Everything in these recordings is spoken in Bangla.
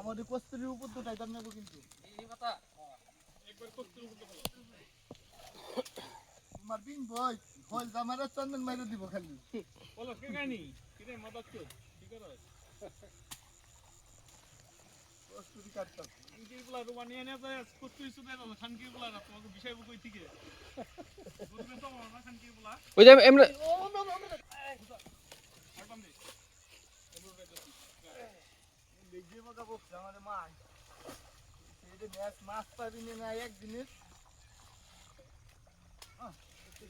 আমাদের কস্তুরির উপর তো টাইটার নেব কিন্তু এই কথা। তোমার বিন বই হল জামারা চন্দন মাইরে দিব খালি পলাশ কে গানি কিরে মাদাত তো কি করস কস্তুরি কাটতাম খানকির বলা রুমানি এনে যায় কস্তুরি সুদে না খানকির বলা না তোমাকে বিষয় কই থেকে বুঝবে তো না খানকির বলা ওই যে এমনি হারবাম দে দেখবে মজা বকছে আমাদের মা এটা ম্যাচ মাছ পাবি না একদিনের মাথার কোথায় গুড় কোথায় মনে খানা তখন কোথায় ভালো ভাই না ভালো ভাই না মাথা তো বাকি এই যে সিরা গেল এ সবাই চিনলো রে ফিরো ফিরো কইলা হিরো হিরো তো দাস মাথা তো দিদি দিব না মানে যাই রে জালতাম দেশ কিলি জাল টান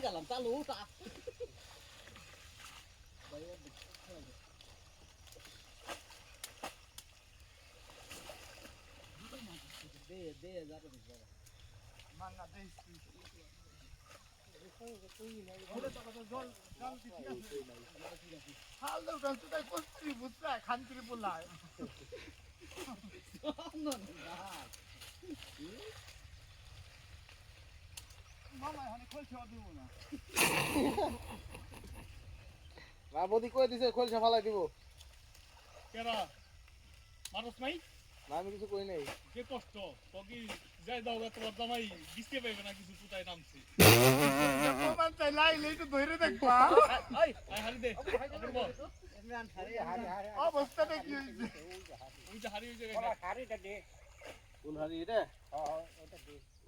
গেলাম চালু তা দে দে যাবে মান্না দেই হাল দাও ডাল তো তাই কস্তুরি বুঝছা খানকিরি বললাই মামা এখানে খোলছে দিব না রাবদি কই দিছে খোলসা ফালাই দিব। কেরা? মানুষ নাই না আমি কিছু কই নাই। যে কষ্ট তোকে যাই দাও তোমার জামাই দিতে পাইবে না কিছু পুতায় নামছে। প্রমাণ চাই লাইলে একটু ধরে দেখবা। আই হারি দে। অবস্থাটা কি হয়েছে ওই যে হারি হয়ে যাবে কোন হারি এটা? ঠিক আছে তো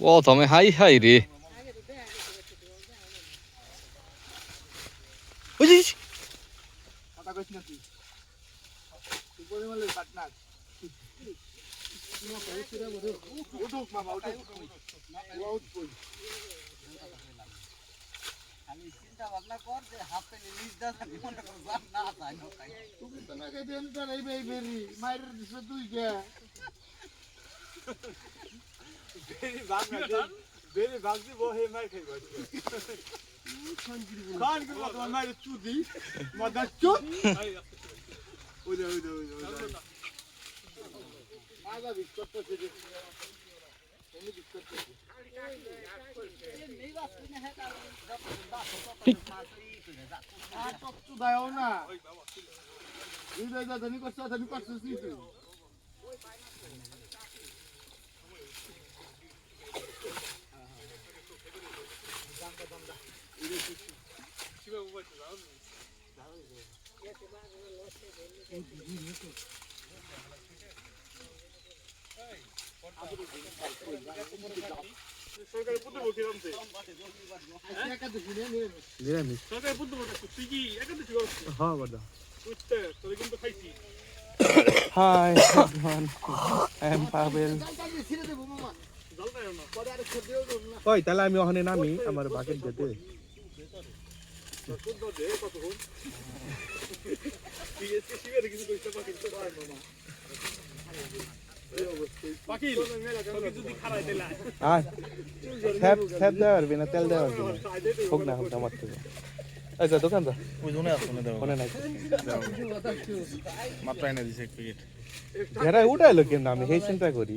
ও রাখো হাই হাই রে। না চিন্তা ভাবনা কর যে। নিজ দা জানি মনে না চাই না তুমি তো নাকি দেন তার এই বেরি, মাইরের দিছে তুই কে বেরি ভাগজি বহে মাই খাইবা খান কি কথা মাইরে চুদি চুদ। আই ওই দে ওই দে ওই দে আগা বিস্কুট তো দিদি এই বিস্কুট তো নেই বাস কিনে হে কার আর তো চুদায়ও না এই দে দানি করছ দানি করছিস নি তুই সরকারি পুত্র বকি রামছে একা দেখি নে নে নিরামিষ সরকারি পুত্র বকি তুই কি একান্ত ঠিক আছে হ্যাঁ বড় বুঝতে তোর কিন্তু খাইছি hi everyone I am Pabel. তাহলে আমি ওখানে নামি আমার বাকেট যেতে তেল দেওয়া পারবি না। হোক না হোক না আমার আচ্ছা দোকান যা। ওই না মনে নাই। মাত্র এনে দিছে এক প্যাকেট উঠাইলো কেন আমি সেই চিন্তা করি।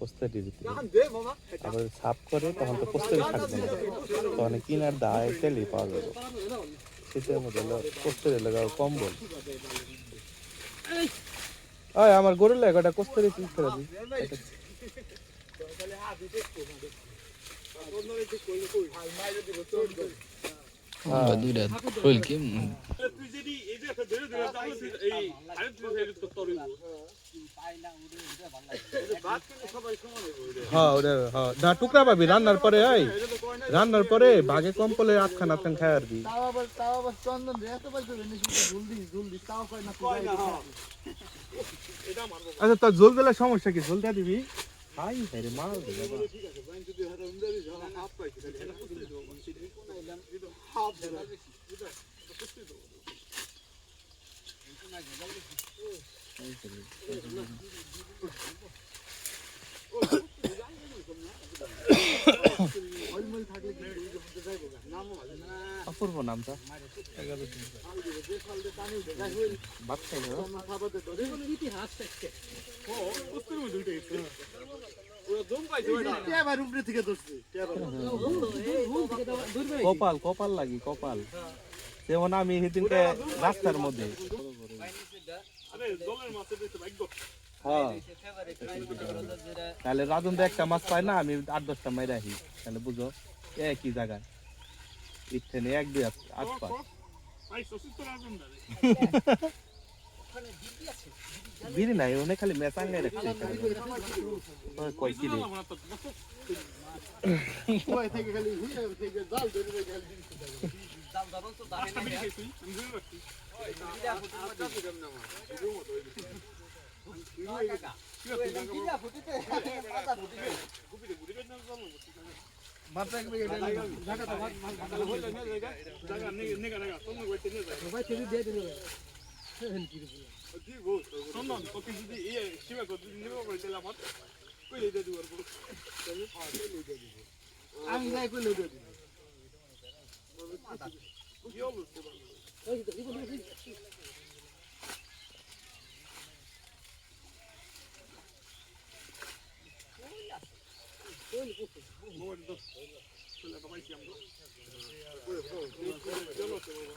পোস্তারির ভিতরে কান তারপরে সাফ করে তখন তো পোস্তারি থাকবে না তখন কিনার দায় তেলই পাওয়া যাবে। শীতের মধ্যে পোস্তারি লাগাও কম্বল। ওই আমার গরুর লাগে ওটা কোস্তারি পিস করে দিই। তাহলে এই আরে তুই হেভি করতে পারবি পাই না উড়ে উড়ে ভালো লাগে হ্যাঁ হ্যাঁ না টুকরা পাবি রান্নার পরে ওই রান্নার পরে বাঘে কম্পলে আটখান আটখান খায় আর কি আচ্ছা তোর ঝোল দিলে সমস্যা কি ঝোল দিয়ে দিবি হাই অপূর্ব নামটা। ভাত খাই ইতিহাস কপাল কপাল লাগি কপাল। যেমন আমি সেদিনকে রাস্তার মধ্যে। আরে জলের মাছ দিতে ভাগ্য হ্যাঁ। তাহলে রাজন তো একটা মাছ পায় না আমি আট দশটা মাই রাখি তাহলে বুঝো একই জায়গায়। ইচ্ছে নেই এক দুই আট আট পাঁচ আই সসিত রাজন দারে বিড়ি নাই, ওনে খালি মেসাঙ্গাই রাখছে ওই কয় কি রে ওই থেকে খালি হুইয়া থেকে জাল ধরে রে খালি দাম দাম তো আমি না খাইছি আমি ধরে রাখছি কিলা ফুটিতে পাতা ফুটিতে গুপিতে গুড়ি বেদ না জল মাথা একবার এটা ঢাকা তো তাহলে হইল না জায়গা জায়গা নেগে নেগে নেগে তোমরা কইতে নে যায় ভাই থেকে দিয়ে দিল আমি যাই কইলে দিয়ে দিল কি হলো মোবাইল তো মার দাবো তাই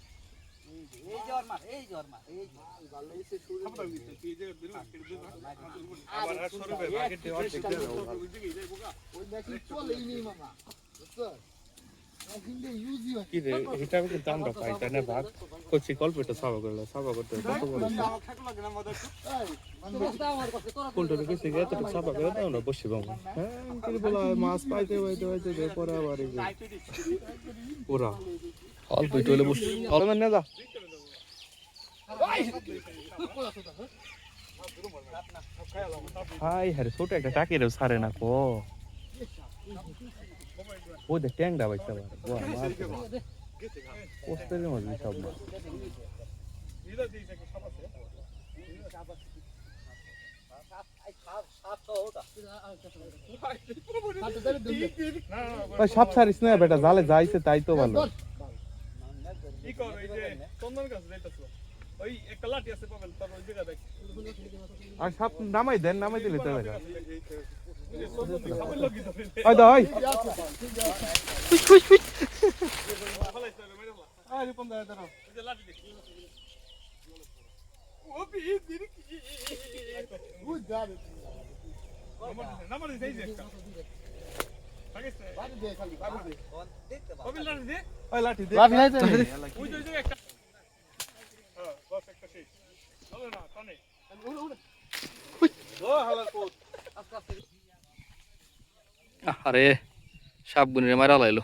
হয় আমরা পাই তাই না ভাত করছি কল্পটা সাবা করল সাবা করতে কত বড় কোনটা গেছে তো সাবা করে দাও না বসে বাবু হ্যাঁ বলা মাছ পাইতে পাইতে অল্প একটু হলে বস। অল্প না যা। হাই হ্যাঁ ছোট একটা টাকিরেও ছাড়ে না কো। ও দে ট্যাংরা বাইতে পারে ও আমার পোস্টারের মধ্যে সব ওই সব ছাড়িস না বেটা জালে যাইছে তাই তো ভালো। কর এই যে চন্দন গাছ যাইতাছো ওই একটা লাঠি আছে পাবেন তার ওই জায়গা দেখ আর সব নামাই দেন নামাই দিলে তো ধরে ওই দা ওই আরে দা দাঁড়াও ওই যে লাঠি দেখি ও বি দিন কি গুড জাব নাম্বার দিছে নাম্বার যে একটা পাকিস্তান বাড়ি দে খালি বাড়ি দে ওই লাঠি দে লাঠি নাই তো ওই আরে সাপ গুনিরে মারা লাইলো।